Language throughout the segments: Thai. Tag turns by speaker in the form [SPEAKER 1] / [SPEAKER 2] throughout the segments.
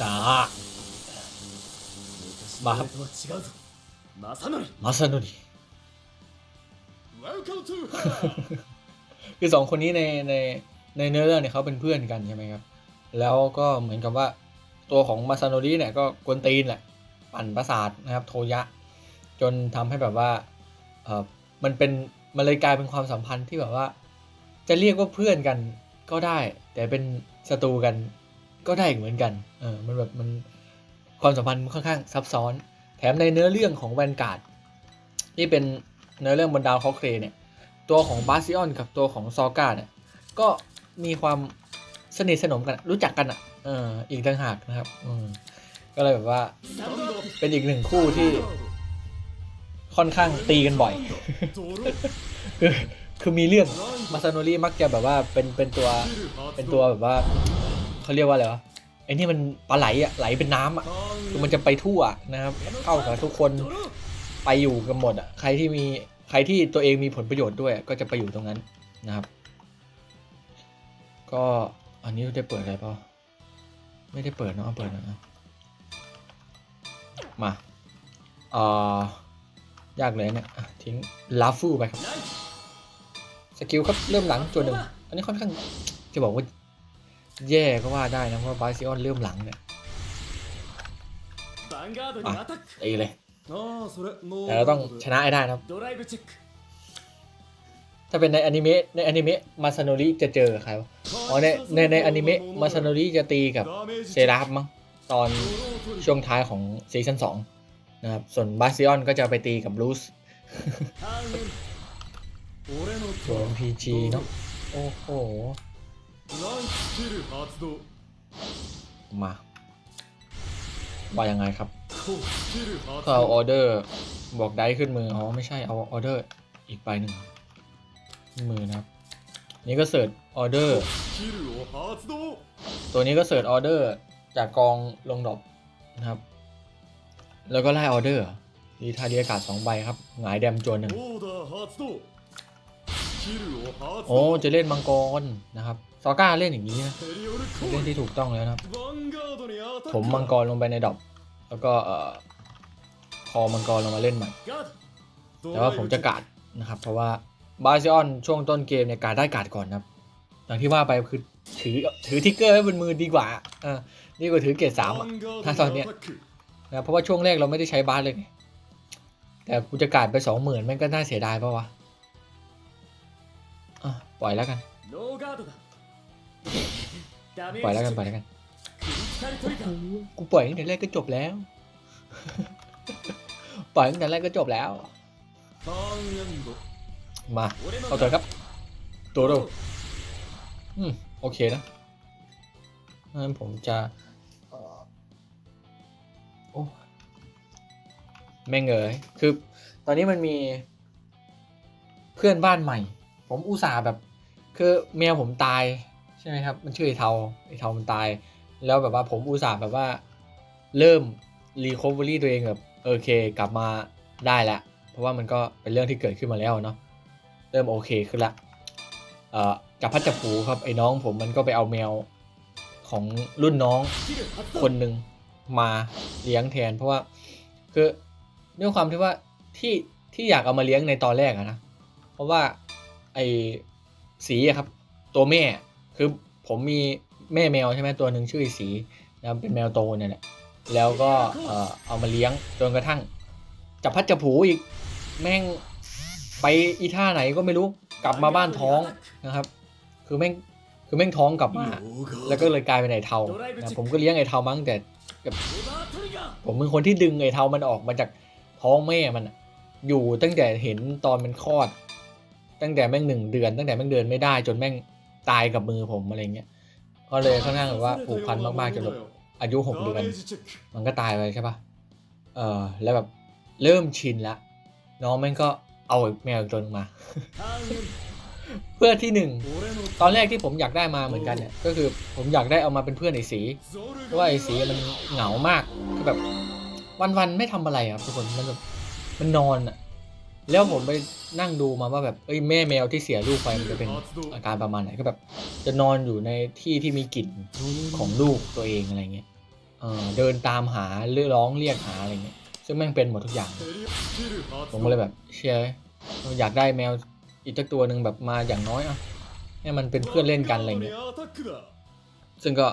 [SPEAKER 1] จ้า まあ
[SPEAKER 2] まあ、とは違うぞ。マサノリ、
[SPEAKER 1] มาซาโนริ
[SPEAKER 2] Welcome to hell!
[SPEAKER 1] คือสองคนนี้ในในในเนื้อเรื่องเนี่ยเขาเป็นเพื่อนกันใช่ไหมครับ แล้วก็เหมือนกับว่าตัวของมาซาโนริเนี่ยก็กวนตีนแหละ ปั่นประสาทนะครับโทยะ จนทำให้แบบว่าเออมันเป็นมันเลยกลายเป็นความสัมพันธ์ที่แบบว่า จะเรียกว่าเพื่อนกันก็ได้ แต่เป็นศัตรูกัน ก็ได้เหมือนกันเออมันแบบมันความสัมพันธ์ค่อนข้างซับซ้อน แถมในเนื้อเรื่องของแวนการ์ดที่เป็นเนื้อเรื่องบนดาวเอาเครเนี่ยตัวของบาซิออนกับตัวของซอกาเนี่ยก็มีความสนิทสนมกันรู้จักกันอะเอออีกต่างหากนะครับอืก็เลยแบบว่าเป็นอีกหนึ่งคู่ที่ ค่อนข้างตีกันบ่อย คือมีเรื่องมาซาโนริมักจะแบบว่าเป็นเป็นตัวเป็นตัวแบบว่า เขาเรียกว่าอะไรวะไอ้นี่มันปลาไหลอะไหลเป็นน้ำอะคือมันจะไปทั่วนะครับ เข้ากับทุกคนไปอยู่กันหมดอะใครที่มีใครที่ตัวเองมีผลประโยชน์ด้วยก็จะไปอยู่ตรงนั้นนะครับ ก็อันนี้ได้เปิดอะไรเปล่าไม่ได้เปิดเนาะเอาเปิดหนะมาเอ่อยากเลยเนี่ยอะทิ้งลาฟูไปครับ สกิลครับเริ่มหลังตัวหนึ่ง อันนี้ค่อนข้างจะบอกว่า แย่ก็ว่าได้นะเพราะบาซิออนเริ่มหลังเนี่ย
[SPEAKER 2] อะ
[SPEAKER 1] ตีเลยแต่เราต้องชนะให้ได้นะครับ ถ้าเป็นในอนิเมะในอนิเมะมาซาโนริจะเจอใครวะอ๋อในในในอนิเมะมาซาโนริจะตีกับเซราฟมั้งตอนช่วงท้ายของซีซั่นสองนะครับ ส่วนบาซิออนก็จะไปตีกับลูสตัพีจีเนาะโอ้โห มาว่ายังไงครับ ก็เอาออเดอร์ บอกได้ขึ้นมือ อ๋อ ไม่ใช่เอาออเดอร์ อีกไปหนึ่งมือนะครับ นี่ก็เสิร์ชออเดอร์ ตัวนี้ก็เสิร์ชออเดอร์จากกองลงดอบนะครับ แล้วก็ไล่ออเดอร์ดีทาเดียากาศสองใบครับ หงายแดมจวนหนึ่งโอ้ จะเล่นมังกรนะครับ ซอก้าเล่นอย่างนี้นะเล่นที่ถูกต้องแล้วนะผมมังกรลงไปในดอกแล้วก็เออคอมังกรลงมาเล่นใหม่ แต่ว่าผมจะกาดนะครับ เพราะว่าบาซิออนช่วงต้นเกมเนี่ยกาดได้กาดก่อนนะอย่างที่ว่าไปคือถือถือทิกเกอร์ให้บนมือดีกว่าอ่านี่ก็ถือเกรดสามถ้าตอนเนี้ยนะเพราะว่าช่วงแรกเราไม่ได้ใช้บาสเลยแต่กูจะกาดไปสองหมื่นมันก็น่าเสียดายปะวะอะปล่อยแล้วกัน ปล่อยแล้วกันปล่อยแล้วกันกูปล่อยตั้งแต่แรกก็จบแล้ว ปล่อยตั้งแต่แรกก็จบแล้ว มาเอาเถอะครับตัวเราอืมโอเคนะงั้นผมจะโอ้แม่งเอ๋ยคือ ตอนนี้มันมีเพื่อนบ้านใหม่ ผมอุตส่าห์แบบ คือเมียผมตาย ใช่ไหมครับ มันชื่อไอเทาไอเทามันตาย แล้วแบบว่าผมอุตส่าห์แบบว่าเริ่มรีคอฟเวอรี่ตัวเองแบบโอเค กลับมาได้ละเพราะว่ามันก็เป็นเรื่องที่เกิดขึ้นมาแล้วเนาะเริ่มโอเคขึ้นละเอ่อจับพัชจับผูครับไอ้น้องผมมันก็ไปเอาแมวของรุ่นน้องคนหนึ่งมาเลี้ยงแทน เพราะว่าคือด้วยความที่ว่าที่ที่อยากเอามาเลี้ยงในตอนแรกอะนะเพราะว่าไอ้สีครับ ตัวแม่ คือผมมีแม่แมวใช่ไหมตัวหนึ่งชื่ออสีนะเป็นแมวโตเนี่ยแหละแล้วก็เอเอามาเลี้ยงจนกระทั่งจับพัดจับผูอีกแม่งไปอีท่าไหนก็ไม่รู้กลับมาบ้านท้องนะครับ คือแม่งคือแม่งท้องกลับมาแล้วก็เลยกลายเป็นไอเทานะผมก็เลี้ยงไอเทามั้งแต่ผมเป็นคนที่ดึงไอเทามันออกมาจากท้องแม่มันอยู่ตั้งแต่เห็นตอนมันคลอด ตั้งแต่แม่งหนึ่งเดือน ตั้งแต่แม่งเดินไม่ได้จนแม่ง ตายกับมือผมอะไรเงี้ยก็เลยค่อนข้างแบบว่าผูกพันมากๆจนแบบอายุหกเดือนมันก็ตายไปใช่ปะเออแล้วแบบเริ่มชินแล้วน้องมันก็เอาแมวตัวนึงมา เพื่อที่หนึ่งตอนแรกที่ผมอยากได้มาเหมือนกันเนี่ยก็คือผมอยากได้เอามาเป็นเพื่อนไอ้สีเพราะว่าไอ้สีมันเหงามากคือแบบวันๆไม่ทำอะไรครับทุกคนมันแบบมันนอนอะ แล้วผมไปนั่งดูมาว่าแบบเอ้ยแม่แมวที่เสียลูกไปมันจะเป็นอาการประมาณไหนก็แบบ จะนอนอยู่ในที่ที่มีกลิ่นของลูกตัวเองอะไรเงี้ยเออเดินตามหาเรื่อร้องเรียกหาอะไรเงี้ยซึ่งแม่งเป็นหมดทุกอย่าง ผมก็เลยแบบเชียร์อยากได้แมวอีกตัวหนึ่งแบบมาอย่างน้อยอะให้มันเป็นเพื่อนเล่นกันอะไรเงี้ยซึ่งก็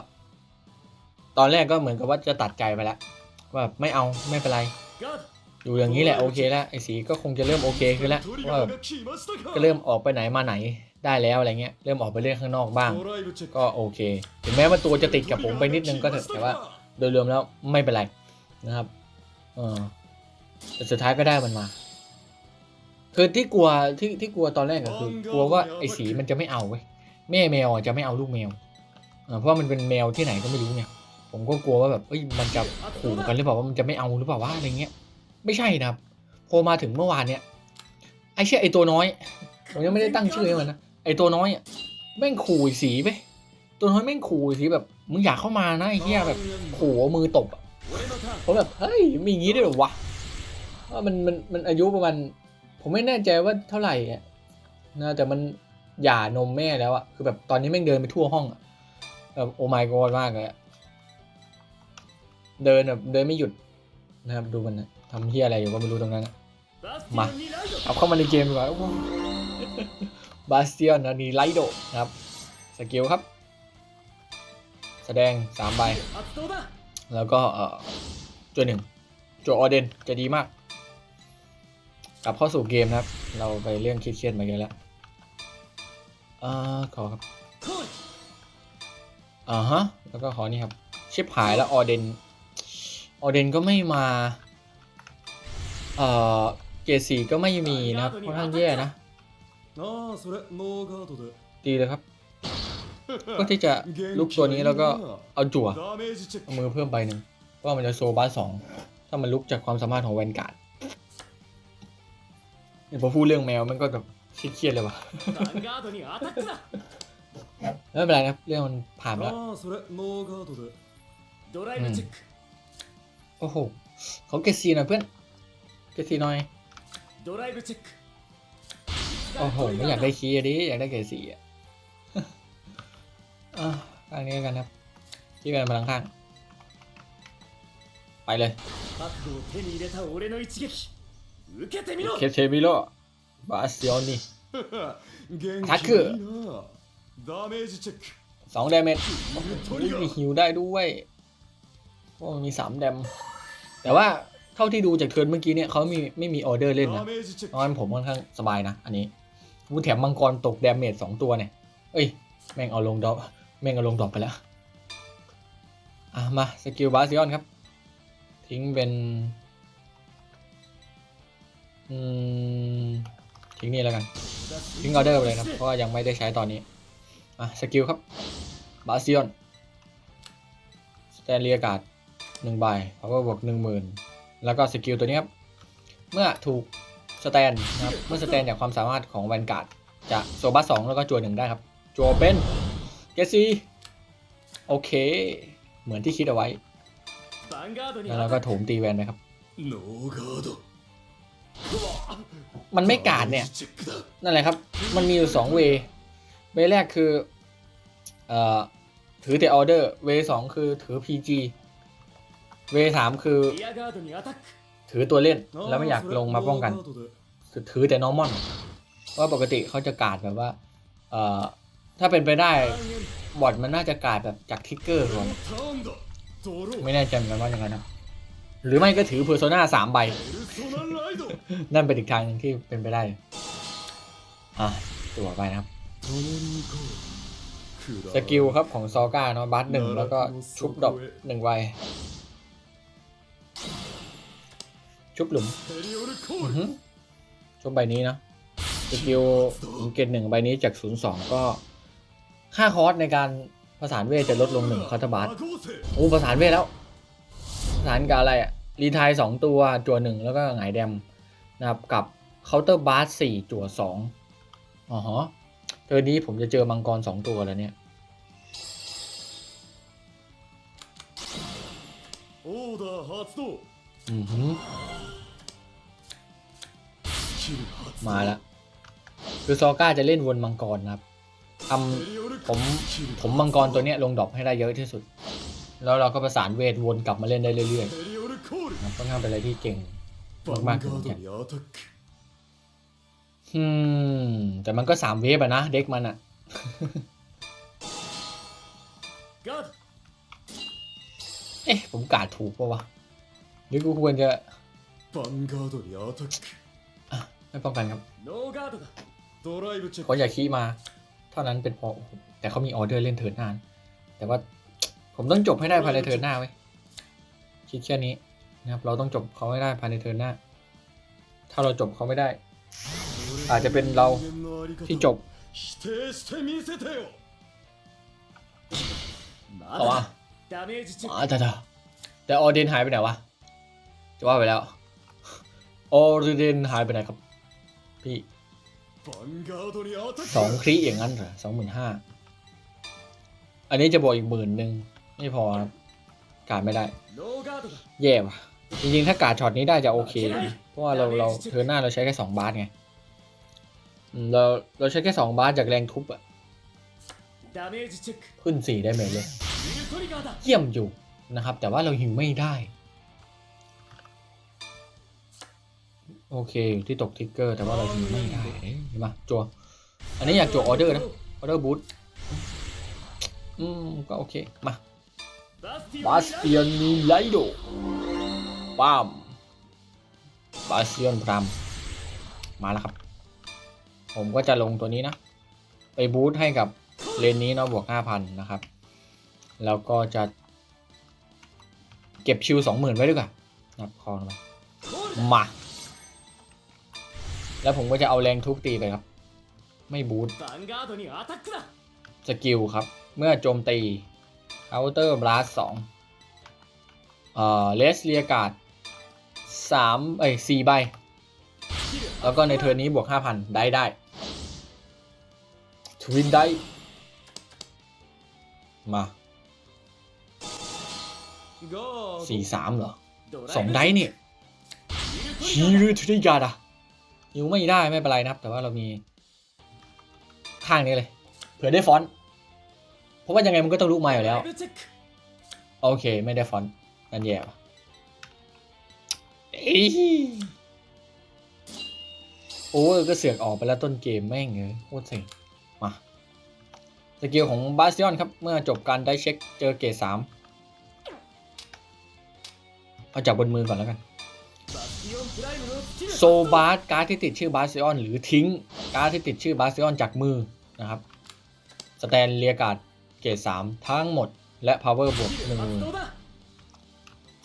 [SPEAKER 1] ตอนแรกก็เหมือนกับว่าจะตัดใจไปแล้วว่าไม่เอาไม่เป็นไร อยู่อย่างนี้แหละโอเคแล้วไอ้สีก็คงจะเริ่มโอเคขึ้นแล้วว่าก็เริ่มออกไปไหนมาไหนได้แล้วอะไรเงี้ยเริ่มออกไปเล่นข้างนอกบ้าง ก็โอเค ถึงแม้ว่าตัวจะติดกับผมไปนิดนึงก็เถอะแต่ว่า โดยรวมแล้วไม่เป็นไรนะครับออแต่สุดท้ายก็ได้มันมา คือที่กลัวที่ที่กลัวตอนแรกก็คือกลัวว่าไอ้สีมันจะไม่เอาเว้ยแม่แมวจะไม่เอาลูกแมวเพราะมันเป็นแมวที่ไหนก็ไม่รู้เนี่ย ผมก็กลัวว่าแบบเอ้ยมันจะขู่กันหรือเปล่าว่ามันจะไม่เอาหรือเปล่าว่าอะไรเงี้ย ไม่ใช่นะครับโพลมาถึงเมื่อวานเนี่ยไอ้เชี่ยไอ้ตัวน้อยผมยังไม่ได้ตั้งชื่อให้มันนะไอ้ตัวน้อยอะแม่งขู่สีไปตัวน้อยแม่งขู่สีแบบมึงอยากเข้ามานะไอ้เหี้ยแบบขู่มือตบอะผมแบบเฮ้ยมีงี้ด้วยหรอวะว่ามันมันมันอายุประมาณผมไม่แน่ใจว่าเท่าไหร่อะนะแต่มันหย่านมแม่แล้วอะคือแบบตอนนี้แม่งเดินไปทั่วห้องอะแบบโอ้ my god มากเลยเดินแบบเดินไม่หยุดนะครับดูมันนะ ทำเฮียอะไรอยู่ก็ไม่รู้ตรงนั้น มาเอาเข้ามาในเกมดีกว่าบาสเตียนนานีไลโดนะครับ สกิลครับ แสดง3ใบ แล้วก็จุดหนึ่งจุดออเดนจะดีมาก กลับเข้าสู่เกมนะครับ เราไปเรื่องเครียดมาเยอะแล้วอ่าขอครับอ่าฮะ แล้วก็ขอนี่ครับ ชิปหายแล้วออเดน ออเดนก็ไม่มา เกรดสีก็ไม่มีนะครับค่อนข้างแย่นะดีเลยครับก็ที่จะลุกตัวนี้แล้วก็เอาจั่วมือเพิ่มไปหนึ่งว่ามันจะโซบ้าสองถ้ามันลุกจากความสามารถของแวนการ์ดเนี่ยพอพูดเรื่องแมวมันก็แบบเครียดเลยว่ะไม่เป็นไรนะเรื่องมันผ่านแล้วโอ้โหเขาเกซีนะเพื่อน เกรดซีหน่อย
[SPEAKER 2] ドライブチェック
[SPEAKER 1] โอ้โห ไม่อยากได้คีย์อะดิ อยากได้เกรดซีอ่ะ อ่ะข้างนี้แล้วกันครับ ที่เป็นพลังข้าง ไปเลย
[SPEAKER 2] 覚悟を手に入れた俺の一撃受けてみろ
[SPEAKER 1] เคสเทบิโลบาสติออนนี่
[SPEAKER 2] 元
[SPEAKER 1] タク
[SPEAKER 2] 気いいなダメージチェック
[SPEAKER 1] สองดาเมจ
[SPEAKER 2] トリガ
[SPEAKER 1] มี
[SPEAKER 2] ー
[SPEAKER 1] ฮิวได้ด้วยเพราะมันมีสามแดม แต่ว่า เท่าที่ดูจากเทิร์นเมื่อกี้เนี่ยเขามีไม่มีออเดอร์เล่นนะเพราะงั้นผมค่อนข้างสบายนะ อันนี้วูแถมมังกรตกดาเมจสองตัวเนี่ย เอ้ย แม่งเอาลงดอปแม่งเอาลงดอปไปแล้ว อะมาสกิลบาซิออนครับ ทิ้งเป็น อืม ทิ้งนี่แล้วกัน ทิ้งออเดอร์ไปเลยนะ เพราะว่ายังไม่ได้ใช้ตอนนี้ อะสกิลครับ บาซิออนสแตนเลียกาดหนึ่งใบพาวเวอร์บวกหนึ่งหมื่น แล้วก็สกิลตัวนี้ครับ เมื่อถูกสแตนนะครับ เมื่อสแตนจากความสามารถของแวนการ์ดจะโซบัสสองแล้วก็จัวหนึ่งได้ครับ จัวเป็นเกซีโอเค เหมือนที่คิดเอาไว้ แล้วเราก็โถมตีแวนนะครับ มันไม่การ์ดเนี่ย นั่นแหละครับ มันมีอยู่สองเวเวแรกคืออถือแต่ออเดอร์ เวสองคือถือ PG เวสามคือ ถือตัวเล่นแล้วไม่อยากลงมาป้องกัน ถือแต่นอร์มอนว่าปกติเขาจะการดแบบว่า เออถ้าเป็นไปได้บอดมันน่าจะการดแบบจากทิกเกอร์ก่อนไม่แน่ใจเหมือนกันว่าอย่างนั้นะหรือไม่ก็ถือเพอร์โซนาสามใบ นั่นเป็นอีกทางนึงที่เป็นไปได้ อะ ตัวไปนะครับ สกิลครับของซอก้าเนาะบัสหนึ่งแล้วก็ชุบดอกหนึ่งใบ ชุบหลุมช่วงใบนี้นะสกิลหลุมเกตหนึ่งใบนี้จากศูนย์สองก็ ค่าคอสในการประสานเวจะลดลงหนึ่งคอร์ทบัสโอ้ประสานเวแล้วประสานกับอะไรอะรีทายสองตัวจั่วหนึ่งแล้วก็หงายแดมนะครับกับเคาน์เตอร์บัสสี่จั่วสองอ๋อฮะเจอนี้ผมจะเจอมังกรสองตัวแล้วเนี่ย
[SPEAKER 2] オーダー発動
[SPEAKER 1] อือหือ
[SPEAKER 2] スキル発動
[SPEAKER 1] มาแล้ว คือซอก้าจะเล่นวนมังกรนะครับท
[SPEAKER 2] ペリオル ำ
[SPEAKER 1] ผมผมมังกรตัวเนี้ยลงดรอปให้ได้เยอะที่สุด แล้วเราก็ประสานเวทวนกลับมาเล่นได้เรื่อย
[SPEAKER 2] ペリオルコール
[SPEAKER 1] ๆนะครับค่อนข้างเป็นอะไรที่เก่ง
[SPEAKER 2] ヴァンガードにアタック
[SPEAKER 1] อืม แต่มันก็สามเวฟอะนะ เด็กมันอะ อ๊ะ ผมกาดถูกปะวะหรือกูควรจะไม่ป้องกันครับ
[SPEAKER 2] เขา
[SPEAKER 1] อยากขี้มา เท่านั้นเป็นพอ แต่เขามีออเดอร์เล่นเทิร์นหน้าแต่ว่าผมต้องจบให้ได้ภายในเทิร์นหน้าไว้คิดแค่นี้นะครับเราต้องจบเขาไม่ได้ภายในเทิร์นหน้า ถ้าเราจบเขาไม่ได้ อาจจะเป็นเราที่จบ
[SPEAKER 2] เอา
[SPEAKER 1] อะ
[SPEAKER 2] ดาเมจจิบ
[SPEAKER 1] อ๋อแต่แต่แต่ออเดนหายไปไหนวะ จะว่าไปแล้ว ออเดนหายไปไหนครับ พี่สองคลิอย่างนั้นเหรอสองหมื่นห้า อันนี้จะบวกอีกหมื่นหนึ่งไม่พอครับการไม่ได้ แย่ว่ะ จริงๆ ถ้ากาดช็อตนี้ได้จะโอเค เพราะว่าเราเราเธอหน้าเราใช้แค่สองบาสไงเราเราใช้แค่สองบาสจากแรงทุบอะ ขึ้นสีได้ไหมเลยเยี่ยมอยู่นะครับ แต่ว่าเราหิวไม่ได้ โอเคที่ตกทิกเกอร์แต่ว่าเราหิวไม่ได้เห็นปะจัวอันนี้อยากจัวออเดอร์นะออเดอร์บูทอืมก็โอเคมาบาสเตียนมีไลโดปามบาสเตียนพรามมาแล้วครับ ผมก็จะลงตัวนี้นะ ไปบูทให้กับ เลนนี้เนาะบวก5,000นะครับ แล้วก็จะเก็บชิว20,000 ไว้ด้วยกันนับคอ
[SPEAKER 2] นมา
[SPEAKER 1] มา แล้วผมก็จะเอาแรงทุกตีไปครับ ไม่บูทสกิลครับ เมื่อโจมตีเอาเตอร์บลัสสองเอ่อเลสเรียกาดสามเอ้ยสี่ใบ แล้วก็ในเทอร์นี้บวกห้าพันได้ได้ ทวินได้ มาสี่สามเหรอสองได้
[SPEAKER 2] เนี่ย
[SPEAKER 1] ฮีรูทริยาดะยูไม่ได้ไม่เป็นไรนะแต่ว่าเรามีข้างนี้เลย เผื่อได้ฟอนเพราะว่ายังไงมันก็ต้องรู้มาอยู่แล้ว โอเคไม่ได้ฟอนต์นั่นแย่โอ้วอก็เสือกออกไปแล้วต้นเกมแม่งเงยโคตรเซ็งมา สกิลของบาสติออนครับ เมื่อจบการได้เช็คเจอเกรดสามเอาจากบนมือก่อนแล้วกัน โซบาสการ์ดที่ติดชื่อบาสติออน หรือทิ้ง การ์ดที่ติดชื่อบาสติออนจากมือนะครับ สแตนเลียกาดเกรดสามทั้งหมด และพาว
[SPEAKER 2] เว
[SPEAKER 1] อ
[SPEAKER 2] ร์
[SPEAKER 1] บ
[SPEAKER 2] ว
[SPEAKER 1] กห
[SPEAKER 2] นึ่ง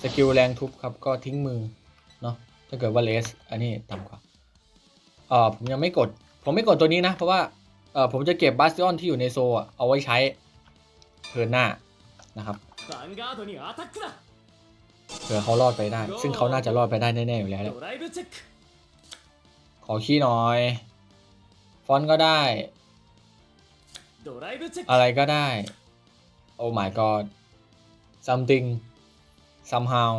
[SPEAKER 1] สกิลแรงทุบครับก็ทิ้งมือเนาะถ้าเกิดว่าเลส อันนี้ต่ำกว่าเออผมยังไม่กด ผมไม่กดตัวนี้นะ เพราะว่า เออผมจะเก็บบาสติออนที่อยู่ในโซเอาไว้ใช้เทิร์นหน้านะครับเผื่อเขารอดไปได้ ซึ่งเขาน่าจะรอดไปได้แน่ๆอยู่แล้วแหละขอขี้หน่อย ฟอนก็ได้ อะไรก็ได้ โอ้ my god something somehow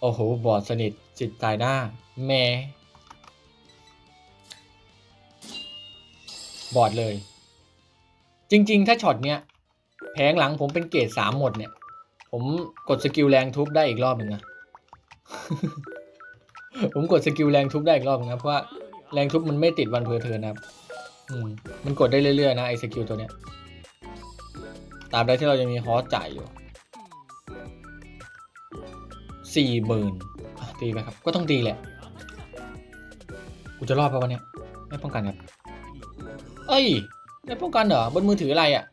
[SPEAKER 1] โอ้โห บอดสนิทจิตตายหน้า แม่ บอดเลย จริง ๆ ถ้าช็อตเนี้ยแผงหลังผมเป็นเกรดสามหมดเนี่ย ผมกดสกิลแรงทุบได้อีกรอบหนึ่งนะผมกดสกิลแรงทุบได้อีกรอบนึงนะเพราะว่าแรงทุบมันไม่ติดวันเพอเทิร์นนะครับอืมมันกดได้เรื่อยๆนะไอสกิลตัวเนี้ยตามใดที่เรายังมีฮอสจ่ายอยู่สี่หมื่นตีไปครับ ก็ต้องตีแหละ กูจะรอดปะวันเนี้ยไม่ป้องกันครับ เอ้ยไม่ป้องกันเหรอบนมือถืออะไรอะ่ะ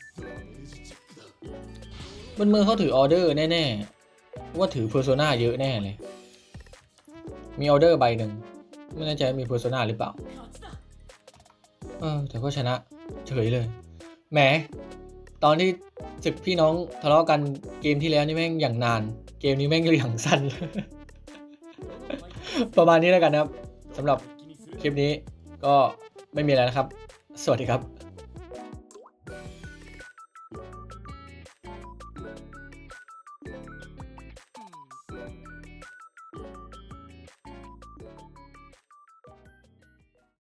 [SPEAKER 1] บนมือเขาถือออเดอร์แน่ๆ ว่าถือเพอร์โซนาเยอะแน่เลย มีออเดอร์ใบหนึ่ง ไม่แน่ใจมีเพอร์โซนาหรือเปล่า เออ แต่ก็ชนะเฉยเลย แหม ตอนที่ศึกพี่น้องทะเลาะกันเกมที่แล้วนี่แม่งอย่างนาน เกมนี้แม่งเลยอย่างสั้น ประมาณนี้แล้วกันนะครับสำหรับคลิปนี้ก็ไม่มีอะไรนะครับ สวัสดีครับ